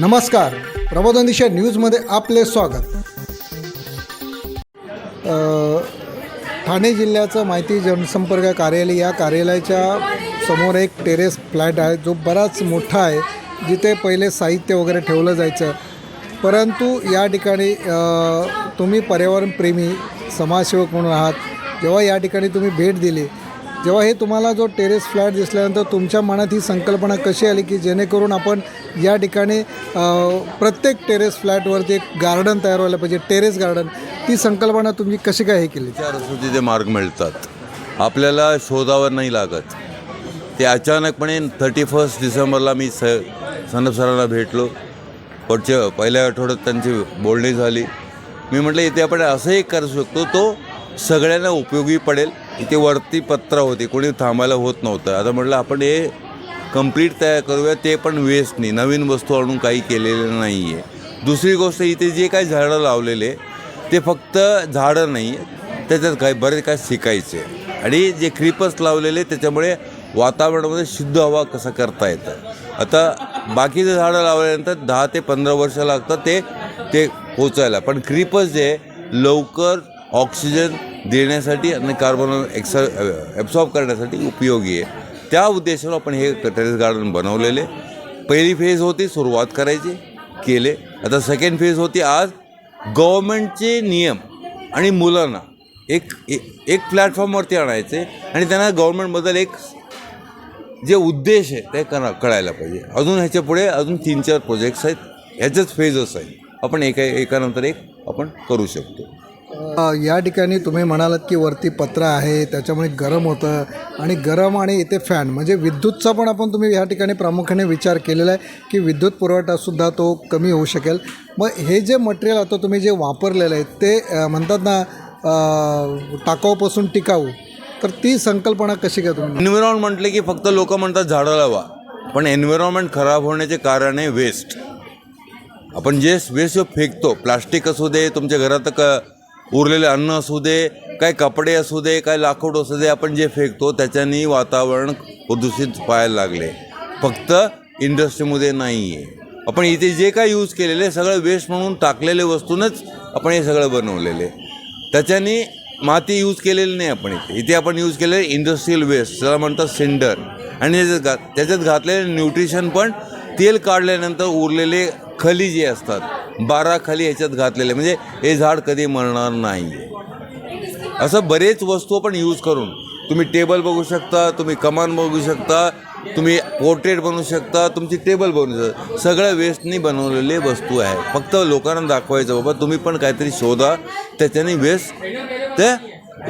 नमस्कार. प्रबोधन दिशा न्यूजमध्ये आपले स्वागत. ठाणे जिल्ह्याचं माहिती जनसंपर्क कार्यालय या कार्यालयाच्या समोर एक टेरेस फ्लॅट आहे जो बराच मोठा आहे जिथे पहिले साहित्य वगैरे ठेवलं जायचं. परंतु या ठिकाणी तुम्ही पर्यावरणप्रेमी समाजसेवक म्हणून आहात. जेव्हा या ठिकाणी तुम्ही भेट दिली जेव्हा हे तुम्हाला जो टेरेस फ्लॅट दिसल्यानंतर तुमच्या मनात ही संकल्पना कशी आली की जेणेकरून आपण या ठिकाणी प्रत्येक टेरेस फ्लॅटवरती एक गार्डन तयार व्हायला पाहिजे टेरेस गार्डन ती संकल्पना तुम्ही कशी काय हे केली? चार मार्ग मिळतात. आपल्याला शोधावर नाही लागत. ते अचानकपणे थर्टी फर्स्ट डिसेंबरला मी स सनप सरांना भेटलो. पुढच्या पहिल्या आठवड्यात त्यांची बोलणी झाली. मी म्हटलं इथे आपण असंही करू शकतो तो सगळ्यांना उपयोगी पडेल. इथे वरती पत्र होती कोणी थांबायला होत नव्हतं. आता म्हटलं आपण हे कंप्लीट तयार करूया ते पण वेस्ट नाही. नवीन वस्तू आणून काही केलेलं नाही आहे दुसरी गोष्ट इथे जे काही झाडं लावलेले ते फक्त झाडं नाही त्याच्यात काही बरेच काय शिकायचे. आणि जे क्रीपर्स लावलेले त्याच्यामुळे वातावरणामध्ये शुद्ध हवा कसं करता येतं. आता बाकीचे झाडं लावल्यानंतर दहा ते पंधरा वर्ष लागतात ते ते पोचायला. पण क्रीपर्स जे आहे, लवकर ऑक्सिजन देण्यासाठी आणि कार्बन एक्स ॲब्सॉर्ब करण्यासाठी उपयोगी आहे. त्या उद्देशानं आपण हे टेरेस गार्डन बनवलेले. पहिली फेज होती सुरुवात करायची केले. आता सेकंड फेज होती आज गव्हर्मेंटचे नियम आणि मुलांना एक ए- एक प्लॅटफॉर्मवरती आणायचे आणि त्यांना गव्हर्मेंटबद्दल एक जे उद्देश आहे ते करा कळायला पाहिजे. अजून ह्याच्या पुढे अजून तीन चार प्रोजेक्ट्स आहेत. ह्याचेच फेजच आहेत. आपण एका एकानंतर एक आपण करू शकतो. या ठिकाणी तुम्ही म्हणालात की वरती पत्र आहे त्याच्यामुळे गरम होतं आणि गरम आणि इथे फॅन. म्हणजे विद्युतचा पण आपण तुम्ही या ठिकाणी प्रामुख्याने विचार केलेला आहे की विद्युत पुरवठासुद्धा तो कमी होऊ शकेल. मग हे जे मटेरियल आता तुम्ही जे वापरलेलं आहे ते म्हणतात ना टाकाऊपासून टिकाऊ. तर ती संकल्पना कशी काय तुम्ही? एन्व्हायरमेंट म्हटले की फक्त लोक म्हणतात झाडं लावा. पण एन्व्हायरमेंट खराब होण्याचे कारण आहे वेस्ट आपण जे वेस्ट फेकतो प्लास्टिक असू दे तुमच्या घरात क उरलेले अन्न असू दे काय कपडे असू दे काय लाकूड असू दे आपण जे फेकतो त्याच्यानी वातावरण प्रदूषित व्हायला लागले. फक्त इंडस्ट्रीमध्ये नाही आहे आपण इथे जे काय यूज केलेले सगळं वेस्ट म्हणून टाकलेले वस्तूनच आपण हे सगळं बनवलेले. त्याच्यानी माती यूज केलेली नाही आपण इथे. इथे आपण यूज केलेले इंडस्ट्रीयल वेस्ट त्याला म्हणतात सिंडर. आणि त्याच्यात घात त्याच्यात घातलेले न्यूट्रिशन पण तेल काढल्यानंतर उरलेले खली जे असतात बारा याच्यात ह्याच्यात घातलेले म्हणजे हे झाड कधी मरणार नाही. असं बरेच वस्तू आपण यूज करून तुम्ही टेबल बघू शकता तुम्ही कमान बघू शकता तुम्ही पोर्ट्रेट बनवू शकता तुमची टेबल बनवू शकता. सगळ्या वेस्टनी बनवलेले वस्तू आहे फक्त लोकांना दाखवायचं बाबा तुम्ही पण काहीतरी शोधा त्याच्याने वेस्ट ते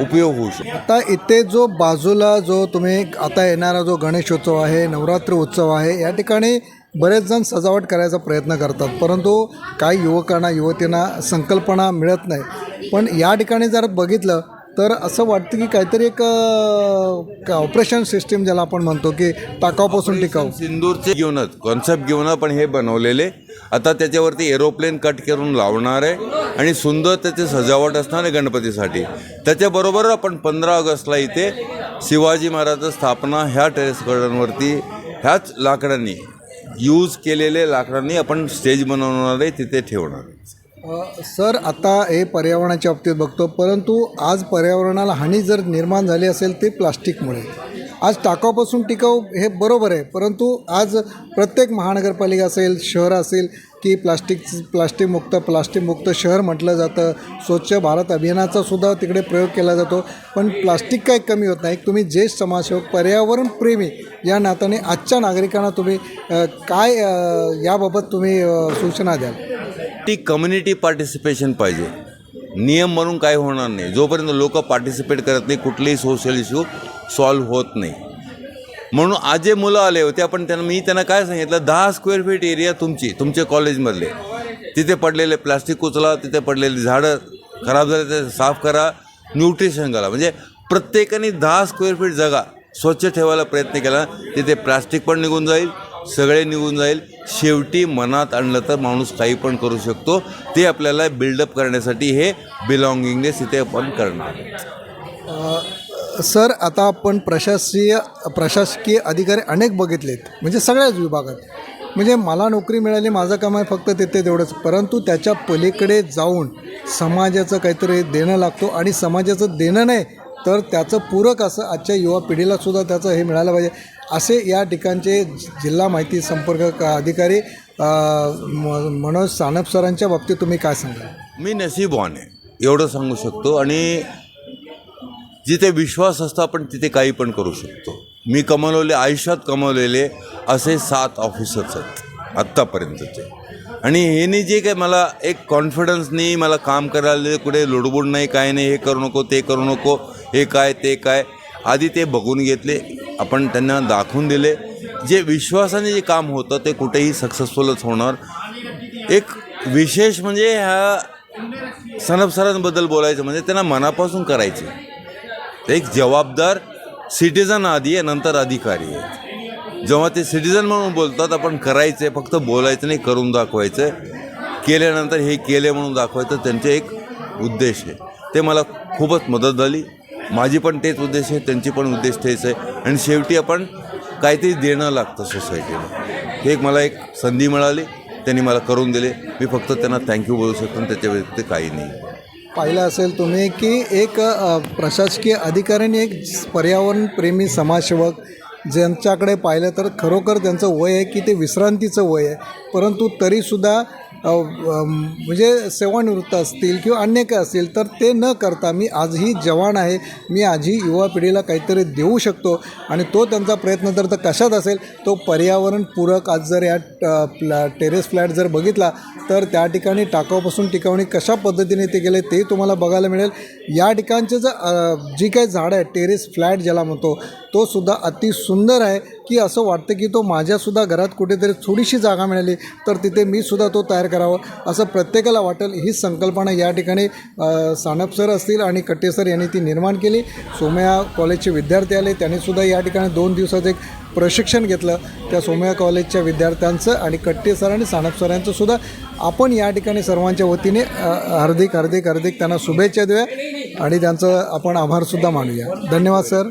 उपयोग होऊ शकतो. आता इथे जो बाजूला जो तुम्ही आता येणारा जो गणेशोत्सव आहे नवरात्र उत्सव आहे या ठिकाणी बरेच जण सजावट करायचा प्रयत्न करतात परंतु काही युवकांना युवतींना संकल्पना मिळत नाही. पण या ठिकाणी जर बघितलं तर असं वाटतं की काहीतरी एक ऑपरेशन सिस्टीम ज्याला आपण म्हणतो की टाकाऊपासून टिकाऊ. सिंदूरचे घेऊनच कॉन्सेप्ट घेऊन आपण हे बनवलेले. आता त्याच्यावरती एरोप्लेन कट करून लावणार आहे आणि सुंदर त्याचे सजावट असणार आहे गणपतीसाठी. त्याच्याबरोबर आपण पंधरा ऑगस्टला इथे शिवाजी महाराज स्थापना ह्या टेरेस गार्डनवरती ह्याच लाकडांनी यूज केलेले लाकडांनी आपण स्टेज बनवणार आहे तिथे ठेवणार. आहे सर आता हे पर्यावरणाच्या बाबतीत बघतो परंतु आज पर्यावरणाला हानी जर निर्माण झाली असेल ते प्लास्टिकमुळे. आज टाकाऊपासून टिकाऊ हे बरोबर आहे परंतु आज प्रत्येक महानगरपालिका असेल शहर असेल की प्लास्टिक प्लास्टिकमुक्त प्लास्टिकमुक्त शहर म्हटलं जातं स्वच्छ भारत अभियानाचा सुद्धा तिकडे प्रयोग केला जातो. पण प्लास्टिक काही कमी होत नाही. तुम्ही ज्येष्ठ समाजसेवक पर्यावरणप्रेमी या नात्याने आजच्या नागरिकांना तुम्ही काय याबाबत तुम्ही सूचना द्याल? ती कम्युनिटी पार्टिसिपेशन पाहिजे. नियम म्हणून काय होणार नाही. जोपर्यंत लोक पार्टिसिपेट करत नाही कुठलेही सोशल इश्यू सॉल्व होत नाही. म्हणून आज जे मुलं आले होते आपण त्यांना मी त्यांना काय सांगितलं दहा स्क्वेअर फीट एरिया तुमची तुमच्या कॉलेजमधले तिथे पडलेले प्लास्टिक उचला तिथे पडलेली झाडं खराब झाले ते साफ करा न्यूट्रिशन करा म्हणजे प्रत्येकाने दहा स्क्वेअर फीट जागा स्वच्छ ठेवायला प्रयत्न केला तिथे प्लास्टिक पण निघून जाईल सगळे निघून जाईल. शेवटी मनात आणलं तर माणूस काही पण करू शकतो. ते आपल्याला बिल्डअप करण्यासाठी हे बिलॉंगिंगनेस इथे आपण करणार. सर आता आपण प्रशासकीय प्रशासकीय अधिकारी अनेक बघितलेत म्हणजे सगळ्याच विभागात. म्हणजे मला नोकरी मिळाली माझं काम आहे फक्त तिथे तेवढंच. परंतु त्याच्या पलीकडे जाऊन समाजाचं काहीतरी देणं लागतो आणि समाजाचं देणं नाही तर त्याचं पूरक असं आजच्या युवा पिढीला सुद्धा त्याचं हे मिळालं पाहिजे. असे या ठिकाणचे जिल्हा माहिती संपर्क अधिकारी मनोज सानप सरांच्या बाबतीत तुम्ही काय सांगाल? मी नशीबवान आहे एवढं सांगू शकतो. आणि जिथे विश्वास असतो आपण तिथे काही पण करू शकतो. मी कमवलेले आयुष्यात कमवलेले असे सात ऑफिसर्स आहेत आत्तापर्यंतचे. आणि ह्यानी जे काय मला एक कॉन्फिडन्सनी मला काम करायला कुठे लुडबुड नाही काय नाही हे करू नको ते करू नको हे काय ते काय आधी ते बघून घेतले आपण त्यांना दाखवून दिले. जे विश्वासाने जे काम होतं ते कुठेही सक्सेसफुलच होणार. एक विशेष म्हणजे ह्या सनपसरांबद्दल बोलायचं म्हणजे त्यांना मनापासून करायचे. एक जबाबदार सिटिझन आधी आहे नंतर अधिकारी आहे. जेव्हा ते सिटिझन म्हणून बोलतात आपण करायचे फक्त बोलायचं नाही करून दाखवायचं केल्यानंतर हे केले म्हणून दाखवायचं त्यांचे एक उद्देश आहे. ते मला खूपच मदत झाली. माझी पण तेच उद्देश आहे त्यांची पण उद्देश तेच आहे. आणि शेवटी आपण काहीतरी देणं लागतं सोसायटीला हे एक मला एक संधी मिळाली त्यांनी मला करून दिले. मी फक्त त्यांना थँक्यू बोलू शकतो आणि त्याच्या व्यतिरिक्त काही नाही. पाहिलं असेल तुम्ही की एक प्रशासकीय अधिकाऱ्यांनी एक पर्यावरणप्रेमी समाजसेवक ज्यांच्याकडे पाहिलं तर खरोखर त्यांचं वय आहे की ते विश्रांतीचं वय आहे. परंतु तरीसुद्धा म्हणजे सेवानिवृत्त असतील किंवा अन्य काय असतील तर ते न करता मी आजही जवान आहे. मी आजही युवा पिढीला काहीतरी देऊ शकतो आणि तो त्यांचा प्रयत्न तर तर कशात असेल तो पर्यावरणपूरक आज जर या ट- प्लॅ टेरेस फ्लॅट जर बघितला तर त्या ठिकाणी टाकावपासून टिकावणी कशा पद्धतीने ते गेले ते तुम्हाला बघायला मिळेल. या ठिकाणचे जर जी काही झाडं आहे टेरेस फ्लॅट ज्याला म्हणतो तो सुद्धा अति सुंदर आहे की असं वाटतं की तो माझ्यासुद्धा घरात कुठेतरी थोडीशी जागा मिळाली तर तिथे मी सुद्धा तो तयार करावा असं प्रत्येकाला वाटेल. ही संकल्पना या ठिकाणी सानप सर असतील आणि कट्टे सर यांनी ती निर्माण केली. सोमया कॉलेजचे विद्यार्थी आले त्यांनीसुद्धा या ठिकाणी दोन दिवसाचं एक प्रशिक्षण घेतलं. त्या सोमया कॉलेजच्या विद्यार्थ्यांचं आणि कट्टे सर आणि सानप सर आपण या ठिकाणी सर्वांच्या वतीने हार्दिक हार्दिक हार्दिक त्यांना शुभेच्छा देऊया आणि त्यांचं आपण आभारसुद्धा मानूया. धन्यवाद सर.